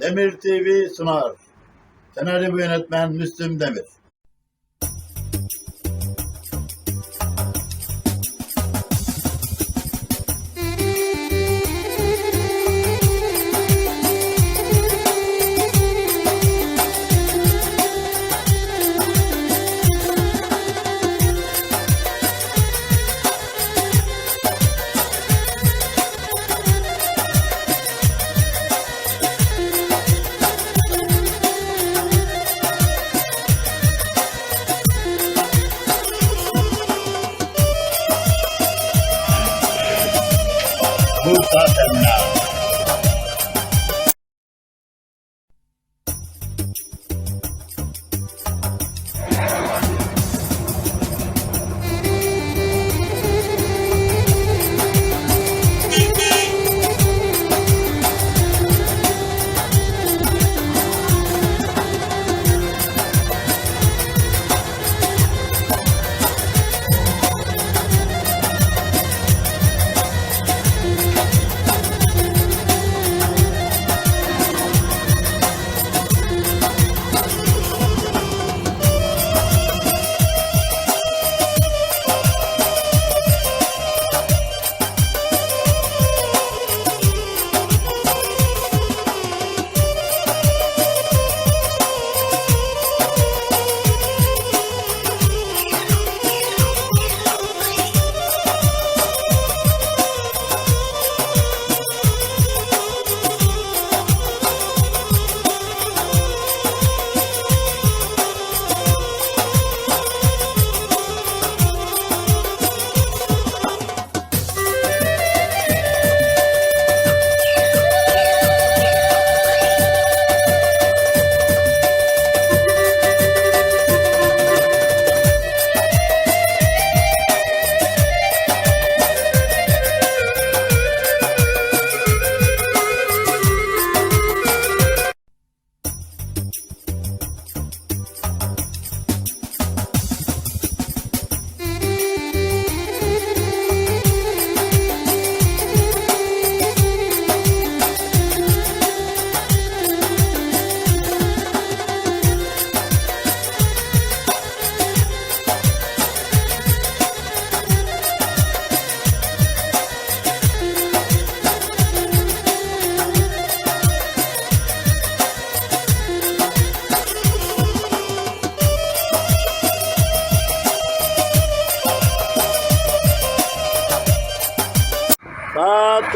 Demir TV sunar. Senaryo yönetmen Müslüm Demir. Who thought that?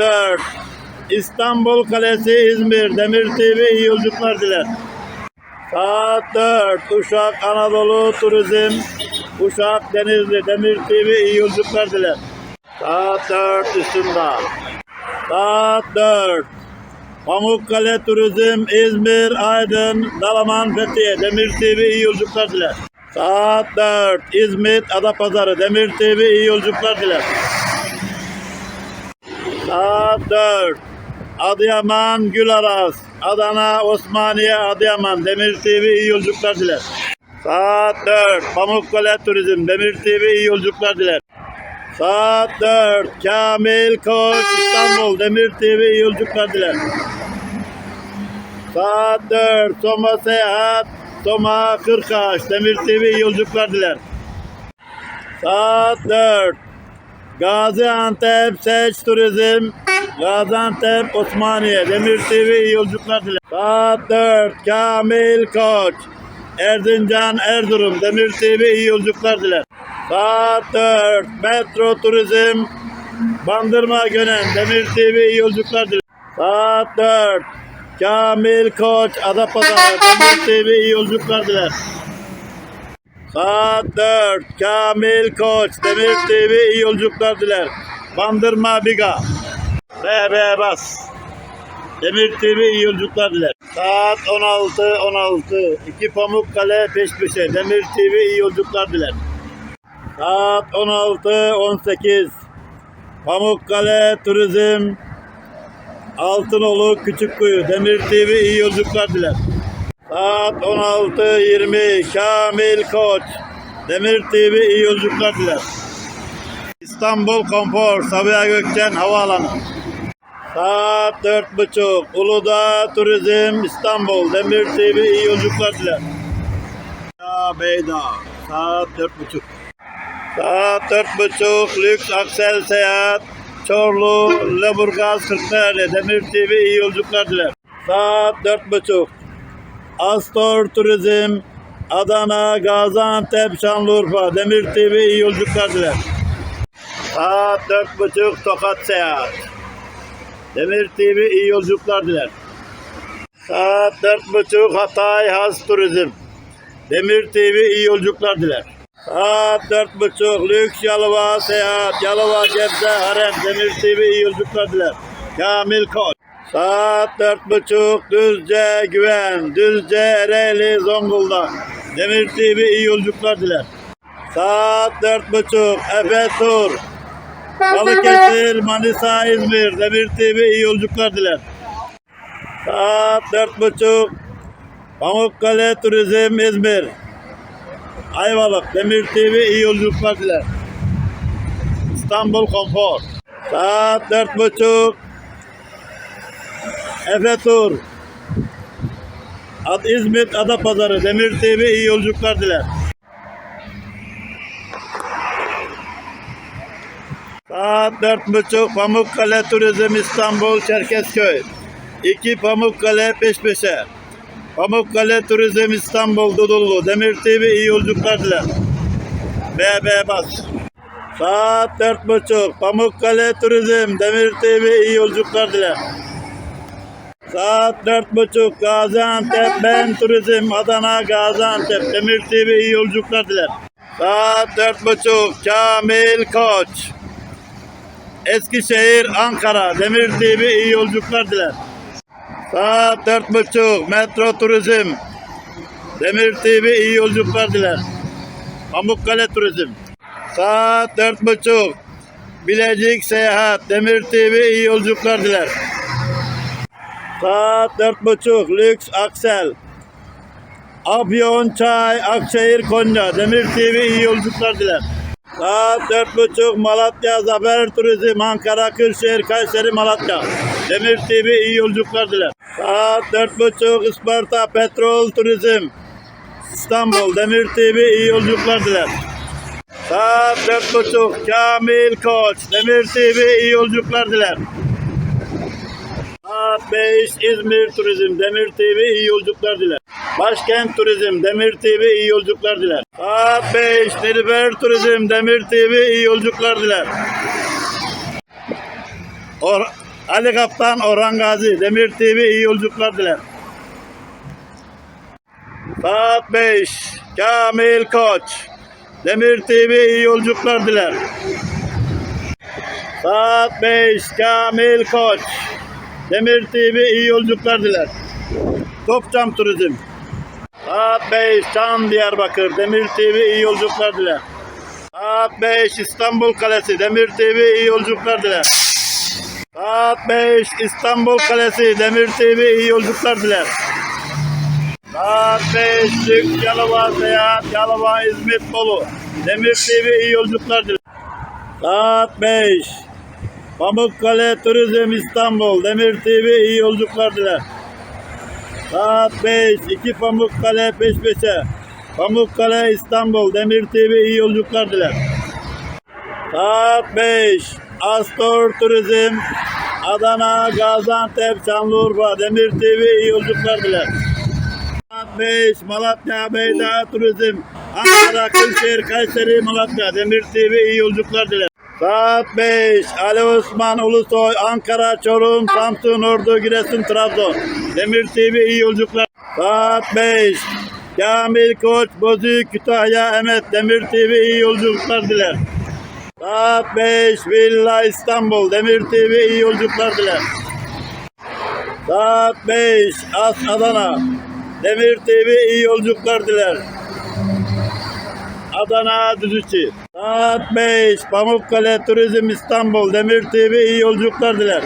4. İstanbul Kalesi İzmir Demir TV iyi yolculuklar diler. Saat 4. Uşak Anadolu Turizm Uşak Denizli Demir TV iyi yolculuklar diler. Saat 4 üstünde. Saat 4. Pamukkale Turizm İzmir Aydın Dalaman Fethiye Demir TV iyi yolculuklar diler. Saat 4. İzmit Adapazarı Demir TV iyi yolculuklar diler. Saat 4. Adıyaman Gülaras. Adana Osmaniye Adıyaman Demir TV iyi yolculuklar diler. Saat 4. Pamukkale Turizm Demir TV iyi yolculuklar diler. Saat 4. Kamil Koç İstanbul Demir TV iyi yolculuklar diler. Saat 4. Soma Seyahat Soma Kırkaç Demir TV iyi yolculuklar diler. Saat 4. Gaziantep Seç Turizm Gaziantep Osmaniye Demir TV iyi yolculuklar diler. Saat 4 Kamil Koç Erzincan Erzurum Demir TV iyi yolculuklar diler. Saat 4 Metro Turizm Bandırma Gönen Demir TV iyi yolculuklar diler. Saat 4 Kamil Koç Adapazarı Demir TV iyi yolculuklar diler. Saat 4. Kamil Koç Demir TV iyi yolculuklar diler. Bandırma Biga. BB Bas. Demir TV iyi yolculuklar diler. Saat 16 16. İki Pamukkale peş peşe. Demir TV iyi yolculuklar diler. Saat 16 18. Pamukkale Turizm Altınolu Küçükkuyu Demir TV iyi yolculuklar diler. Saat 16.20 Kamil Koç Demir TV iyi yolculuklar diler. İstanbul Konfor Sabiha Gökçen Havaalanı Saat dört buçuk. Uludağ Turizm İstanbul. Demir TV iyi yolculuklar diler. Ya Beyda. Saat dört buçuk. Saat dört buçuk. Lüks Aksel Seyahat. Çorlu, Leburgaz, Kırklareli. Demir TV iyi yolculuklar diler. Saat dört buçuk. Astor Turizm. Adana, Gaziantep, Şanlıurfa. Demir TV iyi yolculuklar diler. Saat dört buçuk. Tokat Seyahat. Demir TV iyi yolculuklar diler. Saat dört buçuk Hatay Has Turizm. Demir TV iyi yolculuklar diler. Saat dört buçuk Lüks Yalova Seyahat. Yalova Gebze Harem. Demir TV iyi yolculuklar diler. Kamil Koç. Saat dört buçuk Düzce Güven. Düzce Ereğli Zonguldak. Demir TV iyi yolculuklar diler. Saat dört buçuk Efe Tur. Balıkesir, Manisa, İzmir, Demir TV iyi yolculuklar diler. Saat dört buçuk. Pamukkale Turizm İzmir. Ayvalık, Demir TV iyi yolculuklar diler. İstanbul Konfor. Saat dört buçuk. Efe Tur. Ad İzmit Adapazarı, Demir TV iyi yolculuklar diler. Saat dört buçuk Pamukkale Turizm İstanbul Çerkezköy. İki Pamukkale peş peşe. Pamukkale Turizm İstanbul Dudullu. Demir TV iyi yolculuklar diler. BB Bas. Saat dört buçuk Pamukkale Turizm Demir TV iyi yolculuklar diler. Saat dört buçuk Gaziantep Ben Turizm Adana Gaziantep Demir TV iyi yolculuklar diler. Saat dört buçuk Kamil Koç. Eskişehir, Ankara, Demir TV iyi yolculuklar diler. Saat dört buçuk, Metro Turizm, Demir TV iyi yolculuklar diler. Pamukkale Turizm. Saat dört buçuk, Bilecik Seyahat, Demir TV iyi yolculuklar diler. Saat dört buçuk, Lüks Aksel, Afyon Çay, Akşehir Konya, Demir TV iyi yolculuklar diler. Saat dört buçuk Malatya Zafer Turizm Ankara Kırşehir Kayseri Malatya Demir TV iyi yolculuklar diler. Saat dört buçuk Isparta Petrol Turizm İstanbul Demir TV iyi yolculuklar diler. Saat dört buçuk Kamil Koç Demir TV iyi yolculuklar diler. 5 İzmir Turizm Demir TV iyi yolculuklar diler. Başkent Turizm Demir TV iyi yolculuklar diler. 5 Nilüfer Turizm Demir TV iyi yolculuklar diler. Or Ali Kaptan Orhan Gazi Demir TV iyi yolculuklar diler. Saat 5 Kamil Koç Demir TV iyi yolculuklar diler. Saat 5 Kamil Koç Demir TV iyi yolculuklar diler. Topçam Turizm. Saat 5 Çan Diyarbakır Demir TV iyi yolculuklar diler. Saat 5 İstanbul Kalesi Demir TV iyi yolculuklar diler. Saat 5 İstanbul Kalesi Demir TV iyi yolculuklar diler. Saat 5 Lüks Yalova Seyahat Yalova İzmit Bolu Demir TV iyi yolculuklar diler. Saat 5 Pamukkale Turizm İstanbul Demir TV iyi yolculuklar diler. Saat 5 2 Pamukkale peş peşe. Pamukkale İstanbul Demir TV iyi yolculuklar diler. Saat 5 Astor Turizm Adana Gaziantep Şanlıurfa Demir TV iyi yolculuklar diler. Saat 5 Malatya Beyda Turizm Ankara Kırşehir Kayseri Malatya Demir TV iyi yolculuklar diler. Saat 5 Ali Osman Ulusoy Ankara Çorum Samsun Ordu Giresun Trabzon Demir TV iyi yolculuklar. Saat 5 Kamil Koç Bozüyük Kütahya Emet Demir TV iyi yolculuklar diler. Saat 5 Villa İstanbul Demir TV iyi yolculuklar diler. Saat 5 As Adana Demir TV iyi yolculuklar diler. Adana Düzüçi. Saat 5 Pamukkale Turizm İstanbul Demir TV iyi yolculuklar diler.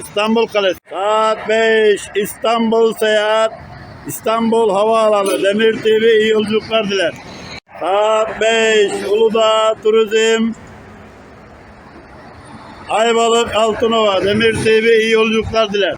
İstanbul Kalesi. Saat 5 İstanbul Seyahat İstanbul Havaalanı Demir TV iyi yolculuklar diler. Saat 5 Uludağ Turizm Ayvalık Altınova Demir TV iyi yolculuklar diler.